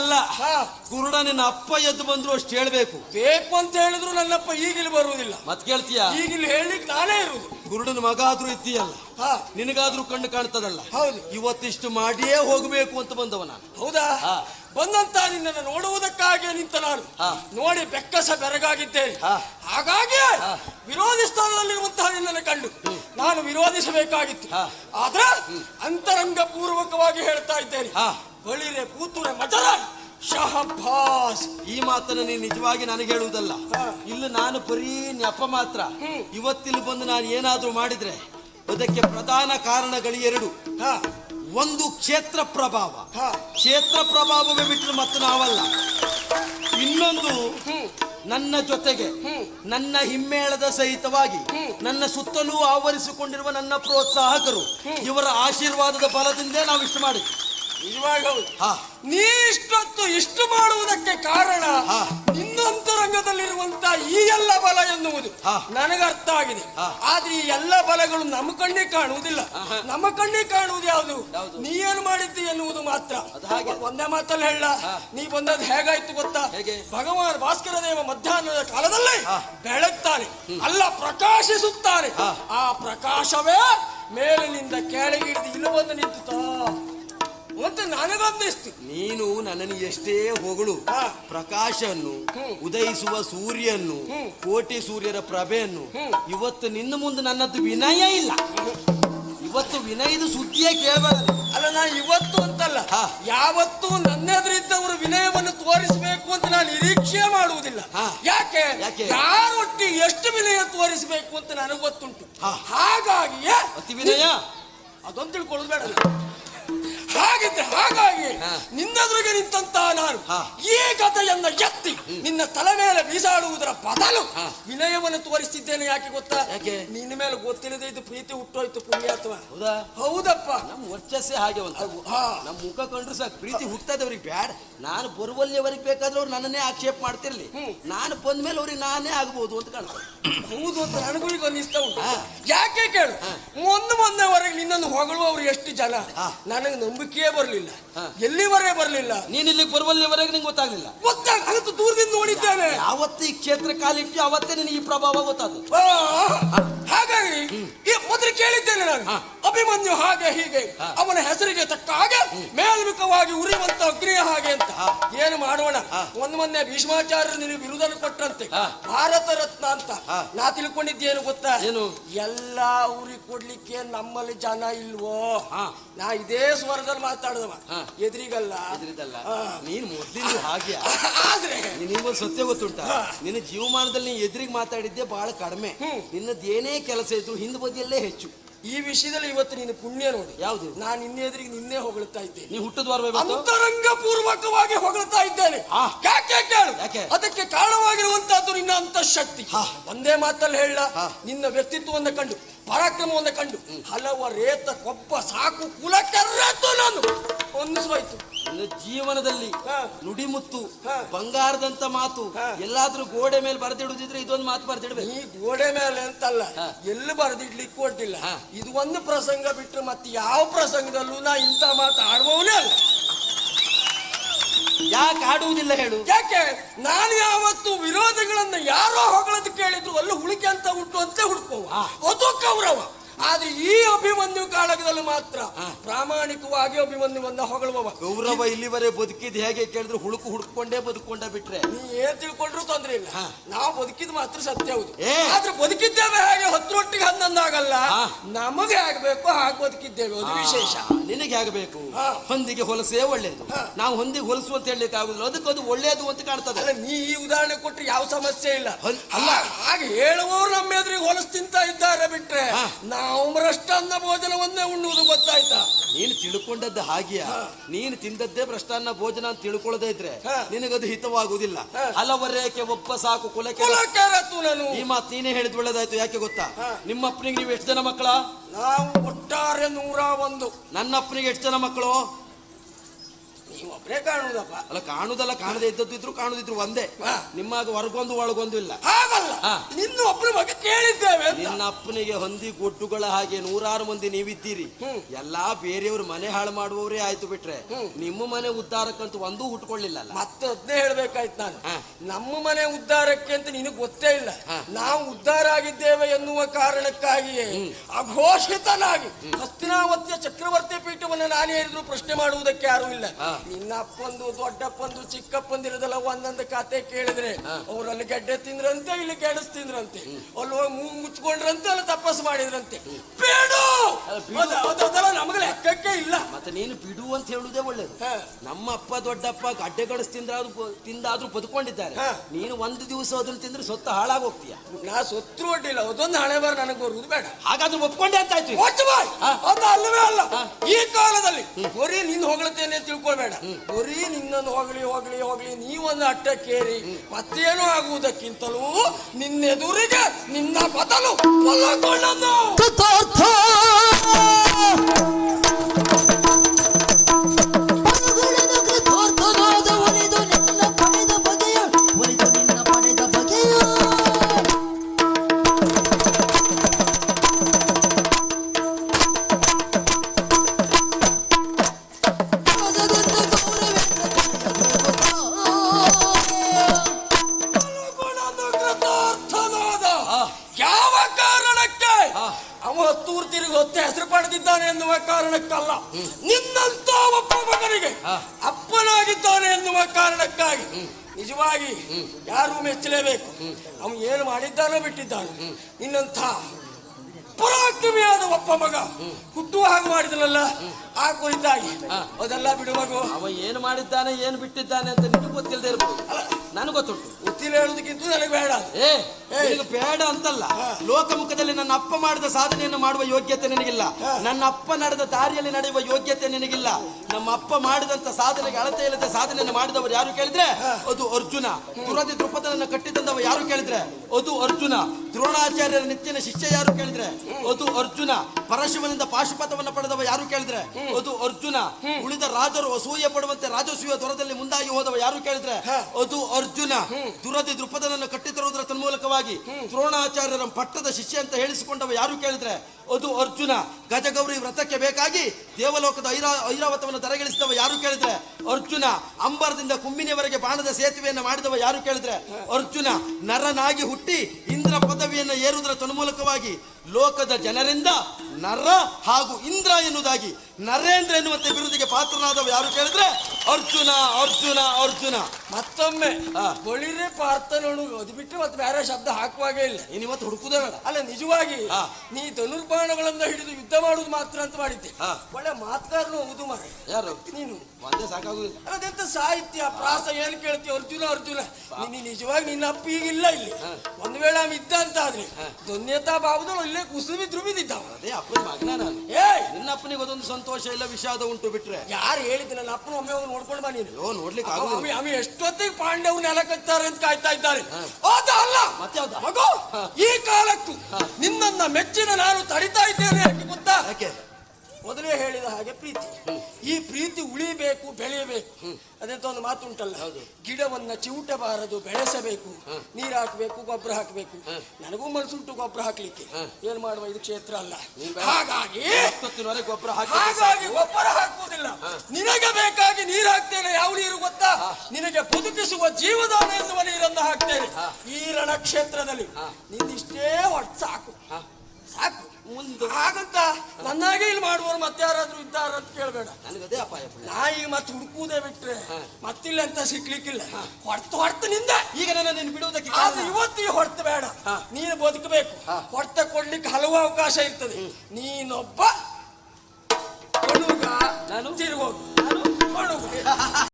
ಅಲ್ಲ. ಹಾ. ಕುರುಡ ನಿನ್ನ ಅಪ್ಪ ಎದ್ದು ಬಂದ್ರು ಅಷ್ಟು ಹೇಳ್ಬೇಕು. ಬೇಕು ಅಂತ ಹೇಳಿದ್ರು ನನ್ನಪ್ಪ ಈಗಿಲ್ಲಿ ಬರುವುದಿಲ್ಲ. ಮತ್ ಕೇಳ್ತೀಯ? ಈಗಿಲ್ಲಿ ಹೇಳಲಿಕ್ಕೆ ನಾನೇ ಇರುವುದು. ಗುರುಡನ ಮಗ ಆದ್ರೂ ಇದ್ದೀಯಲ್ಲ ನಿನಗಾದ್ರೂ ಕಣ್ಣು ಕಾಣ್ತದಲ್ಲ? ಹೌದು. ಇವತ್ತಿಷ್ಟು ಮಾಡಿಯೇ ಹೋಗಬೇಕು ಅಂತ ಬಂದವ ನಾನು ಹೌದಾ. ಬಂದಂತ ನಿನ್ನನ್ನು ನೋಡುವುದಕ್ಕಾಗಿ ನಿಂತ ನಾನು. ನೋಡಿ ಬೆಕ್ಕಸ ಬೆರಗಾಗಿದ್ದೇನೆ. ಹಾಗಾಗಿ ವಿರೋಧಿ ಸ್ಥಾನದಲ್ಲಿರುವಂತಹ ನಿನ್ನನ್ನು ಕಂಡು. ನಾನು ವಿರೋಧಿಸಬೇಕಾಗಿತ್ತು. ಆದ್ರೆ ಅಂತರಂಗ ಪೂರ್ವಕವಾಗಿ ಹೇಳ್ತಾ ಇದ್ದೇನೆ. ಬಳಿರೆ ಕೂತುರೆ ಮಜರ ಶಹಬಾಸ್ ಈ ಮಾತನ್ನ ನೀನು ನಿಜವಾಗಿ ನನಗೆ ಹೇಳುವುದಲ್ಲ. ಇಲ್ಲಿ ನಾನು ಬರೀ ನೆಪ ಮಾತ್ರ. ಇವತ್ತಿಲ್ಲಿ ಬಂದು ನಾನು ಏನಾದ್ರೂ ಮಾಡಿದ್ರೆ ಅದಕ್ಕೆ ಪ್ರಧಾನ ಕಾರಣಗಳು ಎರಡು. ಹಾ. ಒಂದು ಕ್ಷೇತ್ರ ಪ್ರಭಾವ. ಹಾ. ಕ್ಷೇತ್ರ ಪ್ರಭಾವವೇ ಬಿಟ್ಟರೆ ಮತ್ತೆ ನಾವಲ್ಲ. ಇನ್ನೊಂದು ನನ್ನ ಜೊತೆಗೆ ನನ್ನ ಹಿಮ್ಮೇಳದ ಸಹಿತವಾಗಿ ನನ್ನ ಸುತ್ತಲೂ ಆವರಿಸಿಕೊಂಡಿರುವ ನನ್ನ ಪ್ರೋತ್ಸಾಹಕರು ಇವರ ಆಶೀರ್ವಾದದ ಬಲದಿಂದೇ ನಾವು ಇಷ್ಟು ಮಾಡಿದ್ವಿ. ನಿಜವಾಗಿ ನೀ ಇಷ್ಟೊತ್ತು ಇಷ್ಟು ಮಾಡುವುದಕ್ಕೆ ಕಾರಣ ಅಂತರಂಗದಲ್ಲಿರುವಂತ ಈ ಎಲ್ಲ ಬಲ ಎನ್ನುವುದು ನನಗರ್ಥ ನನಗೆ ಅರ್ಥ ಆಗಿದೆ ಆದ್ರೆ ಈ ಎಲ್ಲ ಬಲಗಳು ನಮ್ಮ ಕಣ್ಣಿ ಕಾಣುವುದಿಲ್ಲ. ನಮ್ಮ ಕಣ್ಣಿ ಕಾಣುವುದು ಯಾವುದು? ನೀ ಏನು ಮಾಡಿದ್ದಿ ಎನ್ನುವುದು ಮಾತ್ರ. ಒಂದೇ ಮಾತಲ್ಲಿ ಹೇಳ. ನೀ ಬಂದದ್ದು ಹೇಗಾಯ್ತು ಗೊತ್ತಾ? ಭಗವಾನ್ ಭಾಸ್ಕರ ದೇವ ಮಧ್ಯಾಹ್ನದ ಕಾಲದಲ್ಲಿ. ಬೆಳಗ್ತಾನೆ. ಅಲ್ಲ ಪ್ರಕಾಶಿಸುತ್ತಾರೆ. ಆ ಪ್ರಕಾಶವೇ ಮೇಲಿನಿಂದ ಕೆಳಗಿಡಿದು ಇಲ್ಲಿ ಬಂದು ನಿಂತುತ್ತಾ ಮತ್ತೆ ನನಗಂದಿಸ್ತು ನೀನು ನನ್ನನ್ನು ಎಷ್ಟೇ ಹೊಗಳು. ಪ್ರಕಾಶನ್ನು ಉದಯಿಸುವ ಸೂರ್ಯನ್ನು ಕೋಟಿ ಸೂರ್ಯರ ಪ್ರಭೆಯನ್ನು ಇವತ್ತು ನಿನ್ನ ಮುಂದೆ ನನ್ನದು ವಿನಯ ಇಲ್ಲ. ಇವತ್ತು ವಿನಯದ ಸುದ್ದಿಯೇ ಕೇವಲ ಅಲ್ಲ ನಾ ಇವತ್ತು ಅಂತಲ್ಲ. ಯಾವತ್ತು ನನ್ನೆದುರಿದ್ದವರು ವಿನಯವನ್ನು ತೋರಿಸಬೇಕು ಅಂತ ನಾನು ನಿರೀಕ್ಷೆ ಮಾಡುವುದಿಲ್ಲ. ಯಾಕೆ? ಯಾಕೆ? ಯಾರೊಟ್ಟಿಗೆ ಎಷ್ಟು ವಿನಯ ತೋರಿಸಬೇಕು ಅಂತ ನನಗೆ ಗೊತ್ತುಂಟು. ಹಾಗಾಗಿಯೇ ಅತಿ ವಿನಯ? ಅದೊಂದು ತಿಳ್ಕೊಳ್ಳೋದು ಬೇಡ. ಹಾಗಿದ್ರೆ ಹಾಗಾಗಿ. ನಿನ್ನೆದುರಿಗೆ ನಿಂತಂತ ನಾನು. ಈ ಕಥೆಯನ್ನ ಎತ್ತಿ ನಿನ್ನ ತಲೆ ಮೇಲೆ ಬೀಸಾಡುವುದರ ಬದಲು. ವಿನಯವನ್ನು ತೋರಿಸಿದ್ದೇನೆ ಯಾಕೆ ಗೊತ್ತಾ? ನಿನ್ನ ಮೇಲೆ ಗೊತ್ತಿಲ್ಲದೆ ಇದು ಪ್ರೀತಿ ಹುಟ್ಟೋಯ್ತು ಪುಣ್ಯಾತ್ಮ ಹೌದಾ ಹೌದಪ್ಪ ನಮ್ಮ ವರ್ಚಸ್ಸೇ ಹಾಗೆ ಒಂದು. ನಮ್ಮ ಮುಖ ಕಂಡ್ರೆ ಸಾಕು ಪ್ರೀತಿ ಹುಟ್ಟದವ್ರಿಗೆ ಬ್ಯಾಡ ನಾನು ಬರುವಲ್ಲಿವರೆಗೆ ಬೇಕಾದ್ರೆ ಅವ್ರು ನನ್ನನ್ನೇ ಆಕ್ಷೇಪ ಮಾಡ್ತಿರ್ಲಿ. ನಾನು ಬಂದ ಮೇಲೆ ಅವ್ರಿಗೆ ನಾನೇ ಆಗ್ಬೋದು ಅಂತ ಕಾಣ್ತದೆ ಹೌದು ಅಂತ ನನಗೂ ಅನ್ನಿಸ್ತಾ ಉಂಟು ಯಾಕೆ ಕೇಳು. ಮೊನ್ನೆ ಮೊನ್ನೆವರೆಗೆ ನಿನ್ನನ್ನು ಹೊಗಳುವವರು ಎಷ್ಟು ಜನ ನನಗೆ ನನಗೆ ನಂಬಿಕೆಯೇ ಬರಲಿಲ್ಲ. ಎಲ್ಲಿವರೆ ಎಲ್ಲಿವರೆಗೆ ಬರಲಿಲ್ಲ. ನೀನ್ ಇಲ್ಲಿಗೆ ಬರುವಲ್ಲಿವರೆಗೆ ನಿಂಗೆ ಗೊತ್ತಾಗ್ಲಿಲ್ಲ. ಗೊತ್ತಾಗ್ತು ದೂರದಿಂದ ನೋಡಿದ್ದೇನೆ. ಯಾವತ್ತು ಈ ಕ್ಷೇತ್ರ ಕಾಲಿಟ್ಟು ಅವತ್ತೇ ನಿನಗೆ ಈ ಪ್ರಭಾವ ಗೊತ್ತಾದ ಹಾಗಾಗಿ ಹಾಗಾಗಿ ಮೊದಲು ಕೇಳಿದ್ದೇನೆ ನಾನು. ಅಭಿಮನ್ಯು ಹಾಗೆ ಹೀಗೆ ಅವನ ಹೆಸರಿಗೆ ತಕ್ಕ ಹಾಗೆ ಮೇಲ್ಮುಖವಾಗಿ ಉರಿಯುವಂತ ಅಗ್ನಿಯ ಹಾಗೆ ಅಂತ. ಏನು ಮಾಡೋಣ. ಒಂದ್ ಮೊನ್ನೆ ಭೀಷ್ಮಾಚಾರ್ಯರು ನಿನಗೆ ಬಿರುದನ್ನು ಕೊಟ್ಟಂತೆ ಭಾರತ ರತ್ನ ಅಂತ. ನಾ ತಿಳ್ಕೊಂಡಿದ್ದೇನು ಗೊತ್ತಾ? ಏನು? ಎಲ್ಲ ಉರಿ ಕೊಡ್ಲಿಕ್ಕೆ ನಮ್ಮಲ್ಲಿ ಜನ ಇಲ್ವೋ. ನಾ ಇದೇ ಸ್ವರದಲ್ಲಿ ಮಾತಾಡಿದವ. ಎದ್ರಿಗಲ್ಲ. ನೀನ್ ಮೊದ್ಲಿಂದ ಹಾಗೆ. ಆದ್ರೆ? ನಿನಗೊಂದು ಸತ್ಯ ಗೊತ್ತುಂಟ. ನಿನ್ನ ಜೀವಮಾನದಲ್ಲಿ ಎದುರಿಗೆ ಮಾತಾಡಿದ್ದೆ ಬಹಳ ಕಡಿಮೆ. ನಿನ್ನದೇನೇ ಏನೇ ಕೆಲಸ ಇದ್ರು ಹಿಂದ್ ಬದಿಯಲ್ಲೇ ಹೆಚ್ಚು. ಈ ವಿಷಯದಲ್ಲಿ ಇವತ್ತು ನೀನು ಪುಣ್ಯ ನೋಡಿ. ಯಾವುದು? ನಾನು ನಿನ್ನೆದುರಿಗೆ ನಿನ್ನೆ ಹೊಗಳುತ್ತಾ ಇದ್ದೇನೆ. ನೀ ಹುಟ್ಟದ ಅಂತರಂಗ ಪೂರ್ವಕವಾಗಿ ಹೊಗಳ್ತಾ ಇದ್ದೇನೆ. ಯಾಕೆ ಕೇಳು? ಯಾಕೆ? ಅದಕ್ಕೆ ಕಾರಣವಾಗಿರುವಂತಹದ್ದು ನಿನ್ನ ಅಂತಃಶಕ್ತಿ. ಹಾ. ಒಂದೇ ಮಾತಲ್ಲಿ ಹೇಳ. ನಿನ್ನ ವ್ಯಕ್ತಿತ್ವವನ್ನು ಕಂಡು ಪರಾಕ್ರಮವನ್ನು ಕಂಡು ಹಲವ ರೇತ ಕೊಪ್ಪ ಸಾಕು ಕುಲಕ್ಕೆರ್ರತ್ತು ನಾನು. ಹೊಂದಿಸೋಯ್ತು ನನ್ನ ಜೀವನದಲ್ಲಿ. ನುಡಿಮುತ್ತು. ಬಂಗಾರದಂತ ಮಾತು. ಎಲ್ಲಾದ್ರೂ ಗೋಡೆ ಮೇಲೆ ಬರೆದಿಡುದಿದ್ರೆ ಇದೊಂದು ಮಾತು ಬರೆದಿಡ್ಬೇಕು ಈ ಗೋಡೆ ಮೇಲೆ ಅಂತಲ್ಲ. ಎಲ್ಲಿ ಬರೆದಿಡ್ಲಿಕ್ಕೆ ಕೊಟ್ಟಿಲ್ಲ ಇದು ಒಂದು ಪ್ರಸಂಗ ಬಿಟ್ಟರೆ ಮತ್ತೆ ಯಾವ ಪ್ರಸಂಗದಲ್ಲೂ ನಾ ಇಂಥ ಮಾತು ಆಡುವವನೇ ಅಲ್ಲ ಯಾಕೆ ಆಡುವುದಿಲ್ಲ ಹೇಳು ಯಾಕೆ ನಾನು ಯಾವತ್ತು ವಿರೋಧಿಗಳನ್ನ ಯಾರೋ ಹೊಗಳದ್ ಕೇಳಿದ್ರು ಅಲ್ಲಿ ಹುಳಿಕೆ ಅಂತ ಹುಟ್ಟು ಅಂತ ಹುಡುಕುವ. ಅದು ಕೌರವ ಆದ್ರೆ ಈ ಅಭಿಮನ್ಯು ಕಾಳಗದಲ್ಲಿ ಮಾತ್ರ. ಪ್ರಾಮಾಣಿಕವಾಗಿ ಅಭಿಮನ್ಯುವನ್ನ ಹೊಗಳುವವ. ಗೌರವ ಇಲ್ಲಿವರೆ ಬದುಕಿದ್ ಹೇಗೆ ಕೇಳಿದ್ರು ಹುಡುಕು ಹುಡುಕೊಂಡೇ ಬದುಕೊಂಡ ಬಿಟ್ರೆ. ನೀ ಏನ್ ತಿಳ್ಕೊಂಡ್ರು ತೊಂದ್ರೆ ಇಲ್ಲ. ನಾವು ಬದುಕಿದ್ ಮಾತ್ರ ಸತ್ಯ ಹೌದು. ಆದ್ರೆ ಬದುಕಿದ್ದೇವೆ ಹಾಗೆ? ಹತ್ತರೊಟ್ಟಿಗೆ ಹನ್ನೊಂದಾಗಲ್ಲ. ನಮಗೆ ಆಗ್ಬೇಕು ಹಾಗೆ ಬದುಕಿದ್ದೇವೆ. ಅದು ವಿಶೇಷ. ನಿನಗೆ ಆಗಬೇಕು. ಹೊಂದಿಗೆ ಹೊಲಸೇ ಒಳ್ಳೇದು. ನಾವು ಹೊಂದಿಗೆ ಹೊಲಸು ಅಂತ ಹೇಳಲಿಕ್ಕೆ ಆಗುದಿಲ್ಲ. ಅದಕ್ಕೆ ಅದು ಒಳ್ಳೇದು ಅಂತ ಕಾಣ್ತದೆ. ಅಲ್ಲ ನೀ ಈ ಉದಾಹರಣೆ ಕೊಟ್ಟರೆ ಯಾವ ಸಮಸ್ಯೆ ಇಲ್ಲ. ಅಲ್ಲ ಹಾಗೆ ಹೇಳುವವರು ನಮ್ಮ ಎದುರಿಗೆ ಹೊಲಸು ತಿಂತ ಇದ್ದಾರೆ ಬಿಟ್ರೆ ಹಾ. ಭ್ರಷ್ಟಾನ್ನ ಭೋಜನವನ್ನೇ ಉಣ್ಣುವುದು ಗೊತ್ತಾಯ್ತಾ? ನೀನು ತಿಳ್ಕೊಂಡದ್ದು ಹಾಗೆಯಾ? ನೀನು ತಿಂದದ್ದೇ ಭ್ರಷ್ಟಾನ್ನ ಭೋಜನ ಅಂತ ತಿಳ್ಕೊಳ್ಳದೇ ಇದ್ರೆ. ನಿನಗದು ಹಿತವಾಗುವುದಿಲ್ಲ. ಹಲವರೇಕೆ ಒಬ್ಬ ಸಾಕು ಕುಲಕ್ಕೆ ಈ ಮಾತು ನೀನೇ ಹೇಳಿದ್ ಒಳ್ಳೇದಾಯ್ತು ಯಾಕೆ ಗೊತ್ತಾ? ನಿಮ್ಮಪ್ಪನಿಗೆ ನೀವು ಎಷ್ಟು ಜನ ಮಕ್ಕಳ? ನಾವು ಒಟ್ಟಾರೆ ನೂರ ಒಂದು ನನ್ನಪ್ಪನಿಗೆ ಎಷ್ಟು ಜನ ಮಕ್ಕಳು? ನೀವು ಒಬ್ಬರೇ ಕಾಣುವುದಪ್ಪ ಅಲ್ಲ ಕಾಣುದಲ್ಲ ಕಾಣದೇ ಇದ್ದದ್ದು ಕಾಣುದಿದ್ರು ಒಂದೇ. ನಿಮ್ಮ ನಿಮ್ಮಾಗ ಹೊರಗೊಂದು ಒಳಗೊಂದು ಇಲ್ಲ. ಹಾಗಲ್ಲ. ನಿನ್ನ ಒಬ್ಬರ ಬಗ್ಗೆ ಕೇಳಿದ್ದೇವೆ ನಿನ್ನ ಅಪ್ಪನಿಗೆ ಹೊಂದಿ ಗೊಡ್ಡುಗಳ ಹಾಗೆ ನೂರಾರು ಮಂದಿ ನೀವಿದ್ದೀರಿ. ಎಲ್ಲಾ ಬೇರೆಯವ್ರ ಮನೆ ಹಾಳು ಮಾಡುವವರೇ ಆಯ್ತು ಬಿಟ್ರೆ ನಿಮ್ಮ ಮನೆ ಉದ್ಧಾರಕ್ಕಂತೂ ಒಂದೂ ಹುಟ್ಕೊಳ್ಳಿಲ್ಲ ಮತ್ತೆ ಅದನ್ನೇ ಹೇಳ್ಬೇಕಾಯ್ತು ನಾನು. ನಮ್ಮ ಮನೆ ಉದ್ದಾರಕ್ಕೆ ಅಂತ ನಿನಗೆ ಗೊತ್ತೇ ಇಲ್ಲ. ನಾವು ಉದ್ಧಾರ ಆಗಿದ್ದೇವೆ ಎನ್ನುವ ಕಾರಣಕ್ಕಾಗಿಯೇ ಅಘೋಷಿತನಾಗಿ ಹಸ್ತಿನಾವತಿಯ ಚಕ್ರವರ್ತಿ ಪೀಠವನ್ನು ನಾನೇ ಹೇಳಿದ್ರು ಪ್ರಶ್ನೆ ಮಾಡುವುದಕ್ಕೆ ಯಾರು ಇಲ್ಲ. ಹಾ. ನಿನ್ನ ಅಪ್ಪಂದು ದೊಡ್ಡಪ್ಪಂದು ಚಿಕ್ಕಪ್ಪಂದಿರದಲ್ಲ ಒಂದೊಂದು ಕತೆ ಕೇಳಿದ್ರೆ ಅವ್ರಲ್ಲಿ ಗೆಡ್ಡೆ ತಿಂದ್ರಂತೆ ಇಲ್ಲಿ ಗೆಡಸ್ ತಿಂದ್ರಂತೆ. ಅಲ್ಲಿ ಹೋಗಿ ಮೂ ಮುಚ್ಕೊಂಡ್ರಂತೆ ಅಲ್ಲಿ ತಪಸ್ ಮಾಡಿದ್ರಂತೆ. ಬೇಡು! ನಮಗೆ ಲೆಕ್ಕಕ್ಕೆ ಇಲ್ಲ. ಮತ್ತೆ ನೀನು ಬಿಡು ಅಂತ ಹೇಳುದೇ ಒಳ್ಳೇದು. ಹಾ. ನಮ್ಮ ಅಪ್ಪ ದೊಡ್ಡಪ್ಪ ಗಡ್ಡೆ ಗಡಸ್ ತಿಂದ್ರಾದ್ರು ಬ- ತಿಂದಾದ್ರೂ ಬದುಕೊಂಡಿದ್ದಾರೆ. ನೀನು ಒಂದು ದಿವಸ ಅದನ್ನು ತಿಂದ್ರೆ ಸೊತ್ತ ಹಾಳಾಗೋಗ್ತೀಯ. ನಾ ಸೊತ್ತು ಒಡ್ಡಿಲ್ಲ ಅದೊಂದು ಹಣೆ ಬರ ನನಗೆ ಬರುವುದು ಬೇಡ. ಹಾಗಾದ್ರೆ ಒಪ್ಕೊಂಡೆ ಅಂತ ಆಯ್ತು. ಅದು ಅಲ್ಲವೇ ಅಲ್ಲ. ಈ ಕಾಲದಲ್ಲಿ ಬರೀ ನಿನ್ ಹೊಗಳತೇನೆ ತಿಳ್ಕೊಳ್ಬೇಡ. ಬರೀ ನಿನ್ನನ್ನು ಹೋಗ್ಲಿ ಹೋಗ್ಲಿ ಹೋಗ್ಲಿ ನೀವೊಂದು ಅಟ್ಟಕ್ಕೇರಿ. ಮತ್ತೇನು ಆಗುವುದಕ್ಕಿಂತಲೂ ನಿನ್ನೆದುರಿಗೆ ನಿನ್ನ ಬದಲು ಕೊಲ್ಲಕೊಳ್ಳನ್ನು ಹತ್ತೂರು ತಿರುಗಿ ಹೊತ್ತೆ ಹೆಸರು ಪಡೆದಿದ್ದಾನೆ ಎನ್ನುವ ಕಾರಣಕ್ಕಲ್ಲ. ನಿನ್ನಂತ ಒಬ್ಬ ಮಗನಿಗೆ. ಅಪ್ಪನಾಗಿದ್ದಾನೆ ಎನ್ನುವ ಕಾರಣಕ್ಕಾಗಿ. ನಿಜವಾಗಿ ಯಾರು ಮೆಚ್ಚಲೇಬೇಕು ಅವನು ಏನು ಮಾಡಿದ್ದಾನೋ ಬಿಟ್ಟಿದ್ದಾನೆ. ನಿನ್ನಂಥ ಒಬ್ಬ ಮಗ. ಹುಟ್ಟುವ ಹಾಗೆ ಮಾಡಿದ್ರಲ್ಲ ಆ ಕುರಿತಾಗಿ. ಅದೆಲ್ಲ ಬಿಡು ಮಗು. ಅವ ಏನು ಮಾಡಿದ್ದಾನೆ ಏನು ಬಿಟ್ಟಿದ್ದಾನೆ ಅಂತ ನಿನಗೆ ಗೊತ್ತಿಲ್ಲದೆ ಇರ್ಬೋದು. ನನಗೆ ಗೊತ್ತುಂಟು. ಗೊತ್ತಿಲ್ಲ ಹೇಳೋದಕ್ಕಿಂತ ನನಗೆ ಬೇಡ ಏ ನಿನಗೆ ಬೇಡ ಅಂತಲ್ಲ. ಲೋಕಮುಖದಲ್ಲಿ ನನ್ನ ಅಪ್ಪ ಮಾಡಿದ ಸಾಧನೆಯನ್ನು ಮಾಡುವ ಯೋಗ್ಯತೆ ನಿನಗಿಲ್ಲ. ನನ್ನ ಅಪ್ಪ ನಡೆದ ದಾರಿಯಲ್ಲಿ ನಡೆಯುವ ಯೋಗ್ಯತೆ ನಿನಗಿಲ್ಲ. ನಮ್ಮ ಅಪ್ಪ ಮಾಡಿದಂತ ಸಾಧನೆಗೆ ಅಳತೆ ಇಲ್ಲದೆ ಸಾಧನೆಯನ್ನು ಮಾಡಿದವರು ಯಾರು ಕೇಳಿದ್ರೆ? ಅದು ಅರ್ಜುನ. ದುರದಿ ದೃಪದನನ್ನು ಕಟ್ಟಿದಂತವ ಯಾರು ಕೇಳಿದ್ರೆ? ಅದು ಅರ್ಜುನ. ದ್ರೋಣಾಚಾರ್ಯರ ನಿತ್ಯನ ಶಿಷ್ಯ ಯಾರು ಕೇಳಿದ್ರೆ? ಅದು ಅರ್ಜುನ. ಪರಶಿವನಿಂದ ಪಾಶುಪಥವನ್ನು ಪಡೆದವ ಯಾರು ಕೇಳಿದ್ರೆ? ಅದು ಅರ್ಜುನ. ಉಳಿದ ರಾಜರು ಅಸೂಯ ಪಡುವಂತೆ ರಾಜಸೂಯ ದೊರದಲ್ಲಿ ಮುಂದಾಗಿ ಹೋದವ ಯಾರು ಕೇಳಿದ್ರೆ? ಅದು ಅರ್ಜುನ. ದುರದಿ ದೃಪದನನ್ನು ಕಟ್ಟಿತರುವುದರ ತನ್ಮೂಲಕವಾಗಿ ದ್ರೋಣಾಚಾರ್ಯರ ಪಟ್ಟದ ಶಿಷ್ಯ ಅಂತ ಹೇಳಿಸಿಕೊಂಡವ ಯಾರು ಕೇಳಿದ್ರೆ? ಅದು ಅರ್ಜುನ. ಗಜಗೌರಿ ವ್ರತಕ್ಕೆ ಬೇಕಾಗಿ ದೇವಲೋಕದ ಐರಾ ಐರಾವತವನ್ನು ದರಗಿಳಿಸಿದವ ಯಾರು ಕೇಳಿದ್ರೆ? ಅರ್ಜುನ. ಅಂಬರದಿಂದ ಕುಂಬಿನಿಯವರೆಗೆ ಬಾಣದ ಸೇತುವೆಯನ್ನು ಮಾಡಿದವ ಯಾರು ಕೇಳಿದ್ರೆ? ಅರ್ಜುನ. ನರನಾಗಿ ಹುಟ್ಟಿ ಇಂದ್ರ ಪದವಿಯನ್ನು ಏರುವುದರ ತನ್ಮೂಲಕವಾಗಿ ಲೋಕದ ಜನರಿಂದ ನರ ಹಾಗೂ ಇಂದ್ರ ಎನ್ನುವುದಾಗಿ ನರೇಂದ್ರ ಎನ್ನುವಂತೆ ಬಿರುದಿಗೆ ಪಾತ್ರನಾದವ ಯಾರು ಕೇಳಿದ್ರೆ ಅರ್ಜುನ ಅರ್ಜುನ ಅರ್ಜುನ. ಮತ್ತೊಮ್ಮೆ ಹಾ. ಬಳಿರೆ ಪಾರ್ಥ ನೋಡು ಅದು ಬಿಟ್ಟು ಮತ್ತೆ ಬೇರೆ ಶಬ್ದ ಹಾಕುವಾಗೇ ಇಲ್ಲ. ಇವತ್ತು ಹುಡುಕುದೇ ಬೇಡ ಅಲ್ಲ ನಿಜವಾಗಿ. ನೀ ಧನುರ್ಬಾಣಗಳನ್ನ ಹಿಡಿದು ಯುದ್ಧ ಮಾಡುದು ಮಾತ್ರ ಅಂತ ಮಾಡಿದ್ದೆ. ಒಳ್ಳೆ ಮಾತುಗಾರನು ಹೌದು ಮಾರ ಯಾರು? ನೀನು. ಒಂದೇ ಸಾಕಾಗುದಿಲ್ಲ. ಅದೆಂತ ಸಾಹಿತ್ಯ ಪ್ರಾಸ ಏನ್ ಕೇಳ್ತಿ ಅರ್ಜುನ ಅರ್ಜುನ. ನೀನು ನಿಜವಾಗಿ ನಿನ್ನ ಅಪ್ಪ ಈಗ ಇಲ್ಲ. ಇಲ್ಲಿ ಒಂದ್ ವೇಳೆ ಅವ ಇದ್ದ ಅಂತ ಆದ್ರೆ ಧನ್ಯತಾ ಭಾವದಳು ಇಲ್ಲೇ ಕುಸುಮಿ ಬಿದ್ದು ಬಿದ್ದಿದ್ದಾವ. ಅದೇ ಅಪ್ಪನ ಮಗನ ನಾನು. ಏ ನಿನ್ನ ಅಪ್ಪನಿಗೆ ಅದೊಂದು ಸಂತೋಷ ಇಲ್ಲ ವಿಷಾದ ಉಂಟು ಬಿಟ್ರೆ. ಯಾರು ಹೇಳಿದ್ದು? ನನ್ನ ಅಪ್ಪನ ಒಮ್ಮೆ ನೋಡ್ಕೊಂಡು ಬನ್ನಿ ನೀನು. ಅಯ್ಯೋ ನೋಡ್ಲಿಕ್ಕೆ ಅವ ಅವಿ ಅವ ಎಷ್ಟೊತ್ತಿಗೆ ಕಚ್ತಾರೆ ಅಂತ ಕಾಯ್ತಾ ಇದ್ದಾರೆ. ಅದು ಅಲ್ಲ. ಮತ್ಯಾವ್ದು? ಮಗು ಈ ಕಾಲಕ್ಕೂ ನಿನ್ನನ್ನ ಮೆಚ್ಚಿನ ನಾನು ತಡಿತಾ ಇದ್ದೇನೆ ಯಾಕೆ ಗೊತ್ತಾ? ಯಾಕೆ? ಮೊದಲೇ ಹೇಳಿದ ಹಾಗೆ ಪ್ರೀತಿ. ಈ ಪ್ರೀತಿ ಉಳಿಬೇಕು ಬೆಳೆಯಬೇಕು. ಅದೆಂತ ಒಂದು ಮಾತುಂಟಲ್ಲ? ಗಿಡವನ್ನ ಚಿವುಟಬಾರದು ಬೆಳೆಸಬೇಕು. ನೀರ್ ಹಾಕಬೇಕು ಗೊಬ್ಬರ ಹಾಕಬೇಕು. ನನಗೂ ಮನಸ್ಸುಂಟು ಗೊಬ್ಬರ ಹಾಕ್ಲಿಕ್ಕೆ. ಏನ್ ಮಾಡುವ ಇದು ಕ್ಷೇತ್ರ ಅಲ್ಲ. ಹಾಗಾಗಿ ಗೊಬ್ಬರ ಹಾಕಿ ಹಾಗಾಗಿ ಗೊಬ್ಬರ ನಿನಗೆ ಬದುಕಿಸುವ ಜೀವದಾನ ಎನ್ನುವ ನೀರನ್ನು ಹಾಕ್ತೇನೆ. ಈ ರಣಕ್ಷೇತ್ರದಲ್ಲಿ ನಿಂದಿಷ್ಟೇ ಒಟ್ಟು ಸಾಕು. ಸಾಕು. ಮುಂದೆ ಹಾಗಂತ ನನ್ನಾಗೆ ಇಲ್ಲಿ ಮಾಡುವವರು ಮತ್ತೆ ಯಾರಾದ್ರೂ ಇದ್ದಾರ ಅಂತ ಕೇಳಬೇಡ. ನನಗದೇ ಅಪಾಯ. ನಾ ಈಗ ಮತ್ತೆ ಹುಡುಕುವುದೇ ಬಿಟ್ರೆ ಮತ್ತಿಲ್ಲ ಅಂತ ಸಿಕ್ಲಿಕ್ಕಿಲ್ಲ. ಹೊಡ್ತು ಹೊಡ್ತು ನಿಂದ. ಈಗ ನನ್ನ ನೀನು ಬಿಡುವುದಕ್ಕೆ ಆದ್ರೆ ಇವತ್ತಿ ಇವತ್ತು ಈ ಹೊಡ್ತು ಬೇಡ. ನೀನು ಬದುಕಬೇಕು. ಹೊಡ್ತ ಕೊಡ್ಲಿಕ್ಕೆ ಹಲವು ಅವಕಾಶ ಇರ್ತದೆ. ನೀನೊಬ್ಬ ಕೊಡುಗ ನಾನು? ತಿರುಗೋಗು ನಾನು? ಕೊಡುಗ